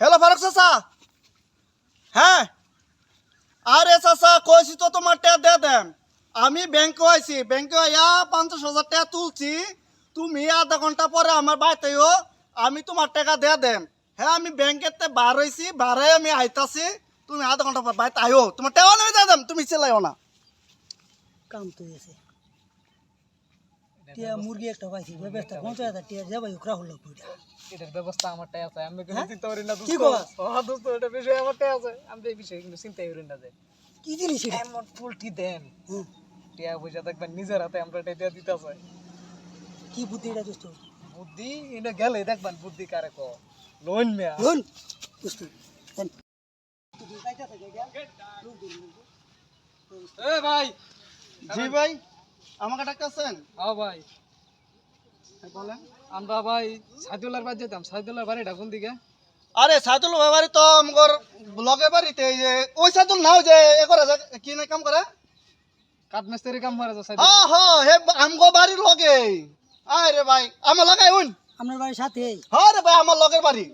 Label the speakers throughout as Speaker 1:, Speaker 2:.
Speaker 1: Hello Faruk চাচা। হ্যাঁ। আরে চাচা, কইছি তো তোমার টাকা দিয়ে দেন। আমি ব্যাংকে আইছি, ব্যাংকে আইয়া পঞ্চাশ হাজার টাকা তুলছি। তুমি আধা ঘণ্টা পরে আমার বাড়িতেও আমি তোমার টাকা দিয়ে দেন। হ্যাঁ আমি ব্যাংকেতে বার হয়েছি বারে আমি আইতাছি। তুমি আধা ঘণ্টা পর বাড়িতে আইও। তোমার টাকা আমি দিয়ে দেন, তুমি চেলাইও না।
Speaker 2: কাম তো এসে টিয়া মুরগি একটা পাইছি ব্যবস্থা পঞ্চাশ হাজার টিয়া যাবাই ওকরা হলো পুরা
Speaker 3: এটার ব্যবস্থা আমারটাই আছে আমি কিন্তু
Speaker 2: হ্যাঁ?
Speaker 3: চিন্তা করি না
Speaker 2: কি কস?
Speaker 3: ও দোস্ত এটা বিষয় আমারটাই আছে আমি এই বিষয়ে কিন্তু চিন্তাই করি না যে।
Speaker 2: কি জিনিস এটা?
Speaker 3: এমন ফুলটি দেন। টিয়া বুঝা দেখবেন নিজের হাতে আমরা এটা দিয়ে দিতেছে।
Speaker 2: কি বুদ্ধি এটা দোস্ত?
Speaker 3: বুদ্ধি? এটা গেলে দেখবেন বুদ্ধি কারে কো লোন মেয়া।
Speaker 2: লোন? দোস্ত
Speaker 3: এ ভাই
Speaker 1: জি ভাই। আমাকে ডাকতেছেন?
Speaker 3: হ্যাঁ ভাই।
Speaker 1: হ্যাঁ, বলেন।
Speaker 3: আমরা ভাই সাইদুল্লার বাড়ি যেতাম সাইদুল্লার বাড়িটা কোন দিকে?
Speaker 1: আরে সাইদুল ব্যাপারী তো আমার লগে বাড়িতে এই যে ওই সাইদুল নাও যে এ করে কি না কাম করে?
Speaker 3: কাঠমিস্ত্রি কাম করে সাইদুল।
Speaker 1: হ্যাঁ হ্যাঁ হে আমগো বাড়ির লগে। আরে ভাই আমার লাগাই উন
Speaker 2: আপনার বাড়ির সাথে?
Speaker 1: হ্যাঁ রে ভাই আমার লগের বাড়ি।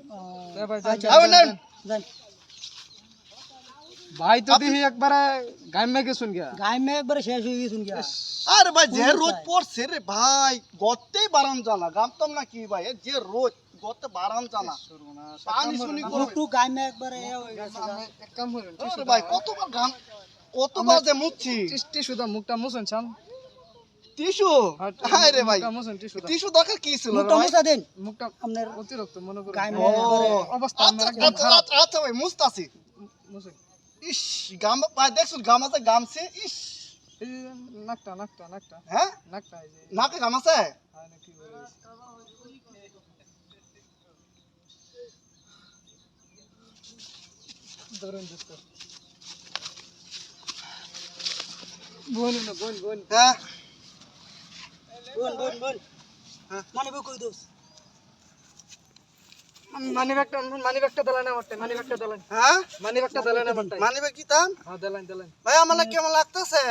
Speaker 3: ভাই যান,
Speaker 2: আচ্ছা,
Speaker 3: যান,
Speaker 1: আউন,
Speaker 3: যান,
Speaker 1: আউন।
Speaker 2: যান
Speaker 3: ভাই তো দেখি একবারে গাইমে গেছুন গিয়া
Speaker 2: গায়ে মে একবারে শেষ হয়ে গেছুন গিয়া
Speaker 1: আরে ভাই যে রোদ? পড়ছে রে ভাই গতেই বারাম জানা গামতাম না কি ভাই যে রোদ গতে বারাম জানা পানি শুনি
Speaker 2: মুখটু গায়ে মে একবারে হয়ে।
Speaker 3: এক কাম করেন
Speaker 1: আরে ভাই কতবার গাম কতবার যে মুচ্ছি
Speaker 3: টিসু দা মুখটা মুছুন চান
Speaker 1: টিস্যু
Speaker 3: হ্যাঁ,
Speaker 1: আরে ভাই টিস্যু দরকার কি ছিল
Speaker 2: মুখটা
Speaker 1: ভাই
Speaker 2: মুছা দেন
Speaker 3: মুখটা
Speaker 2: আপনার
Speaker 3: অতিরিক্ত মনে
Speaker 2: গায়ে
Speaker 3: অবস্থা আমার
Speaker 1: আচ্ছা আচ্ছা, আচ্ছা, আচ্ছা ভাই মুস্তাছি
Speaker 3: মুছুন
Speaker 1: ইস গাম ভাই দেখছুন গামাতে গামছে ইস
Speaker 3: এই যে নাকটা নাকটা নাকটা
Speaker 1: হ্যাঁ
Speaker 3: নাকটা এই যে
Speaker 1: নাকে গামাছে
Speaker 3: হয় না কি বলে ধরুন দোস্ত বোন না বোন বোন
Speaker 1: হ্যাঁ
Speaker 2: বোন বোন বোন
Speaker 1: হ্যাঁ।
Speaker 2: মানে বই কই দোস
Speaker 3: মানি ব্যাগটা মানি ব্যাগটা দিলেন আমারটা মানি ব্যাগটা দিলেন।
Speaker 1: হ্যাঁ?
Speaker 3: মানি ব্যাগটা দিলেন আমারটা
Speaker 1: মানিবে কি তাম
Speaker 3: হ্যাঁ দিলেন দিলেন।
Speaker 1: ভাই আমার কেমন লাগতেছে?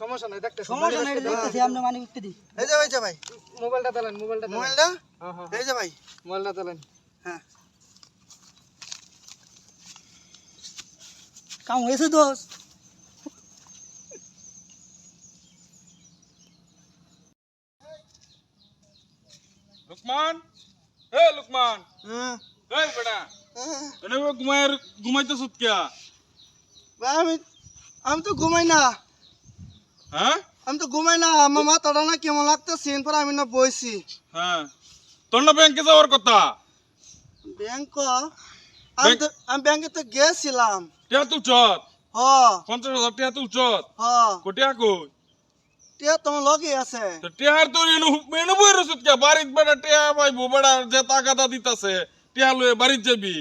Speaker 3: সমস্যা নাই দেখতে
Speaker 2: সমস্যা নেই দেখতেছি আমরা মানে উঠতে দিই।
Speaker 1: এই যে এই যে ভাই।
Speaker 3: মোবাইলটা দিলেন মোবাইলটা
Speaker 1: মোবাইলটা?
Speaker 3: হ্যাঁ হ্যাঁ।
Speaker 1: এই যে ভাই।
Speaker 3: মোবাইলটা দিলেন।
Speaker 1: হ্যাঁ।
Speaker 2: কাম হয়েছে দোস
Speaker 4: লুকমান? এ লুকমান। এই বেটা। এনে ঘুমায় ঘুমাইতেছ কিয়া?
Speaker 1: ভাই আমি আমি তো ঘুমাই না।
Speaker 4: হ্যাঁ
Speaker 1: আমি তো ঘুমাই না আমার মাথাটা না কেমন লাগতেছে এরপর আমি না বইছি।
Speaker 4: হ্যাঁ তোর না ব্যাংকে যাওয়ার কথা?
Speaker 1: ব্যাংক আমি তো আমি ব্যাংকে তো গেছিলাম।
Speaker 4: টিয়া তুলছত
Speaker 1: হ।
Speaker 4: পঞ্চাশ হাজার টিয়া তুলছত
Speaker 1: হ।
Speaker 4: কোটিয়া কই?
Speaker 1: টিয়া তোমার লগে আছে।
Speaker 4: তো টিয়ার তোর এনু এনু বই রসুত কিয়া বাড়িত বেটা টিয়া পাইবো বেটা যে টাকাটা দিতাছে টিয়া লয়ে বাড়িত যাবি।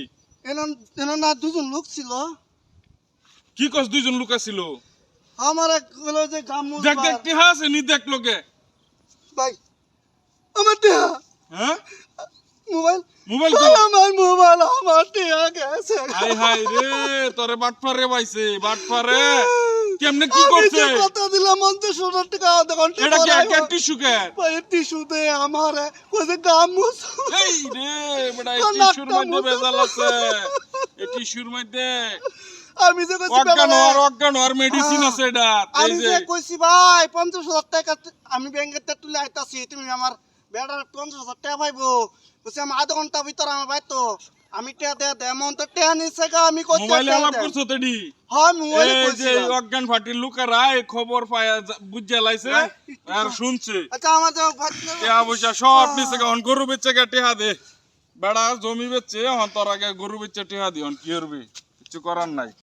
Speaker 1: এনার এনার না দুজন লোক ছিল।
Speaker 4: কি কস দুইজন লোক আছিল?
Speaker 1: আমার এক হলো যে গামু
Speaker 4: দেখ দেখ টিহা আছে নি দেখ লোকে
Speaker 1: ভাই আমার টিয়া।
Speaker 4: হ্যাঁ?
Speaker 1: মোবাইল
Speaker 4: মোবাইল
Speaker 1: আমার মোবাইল আমার টিয়া গেছে।
Speaker 4: হাই হাই রে তোরে বাটফারে পাইছে বাটফারে। কেমনে কি করছে?
Speaker 1: কথা দিলাম হাজার টাকা দেখুন
Speaker 4: এটা কি একটা টিস্যু কে?
Speaker 1: ভাই টিস্যু দে আমার কোথায় গামুস
Speaker 4: এই রে এই টিস্যুর মধ্যে
Speaker 1: মুছে
Speaker 4: ভেজাল আছে। এই টিস্যুর মধ্যে।
Speaker 1: আমি যে কইছি
Speaker 4: অজ্ঞান হওয়ার অজ্ঞান হওয়ার মেডিসিন আছে এটা।
Speaker 1: আমি
Speaker 4: যে
Speaker 1: কইছি ভাই টাকা আমি ব্যাংকের থেকে তুলে আইতাছি তুমি আমার বেড়ার পঞ্চাশ হাজার টাকা পাইবো। বলছি আমি আধা ঘণ্টা ভিতরে আমার ভাই তো আমি টিয়া দেয়া দেয় মন তো টিয়া নিছে গা আমি কই
Speaker 4: মোবাইলে আলাপ করছ তেডি?
Speaker 1: হ্যাঁ মোবাইলে
Speaker 4: এই যে অজ্ঞান ফাটির লোকেরা এই খবর পায় বুঝে লাইছে আর শুনছে।
Speaker 1: আচ্ছা আমার যাও ভাই
Speaker 4: টেহা সব সব গা অন গরু বেচে গা টেহা দে। বেড়া জমি বেচে হন তোর আগে গরু বেচে টিয়া দি হন কি করবি? কিছু করার নাই।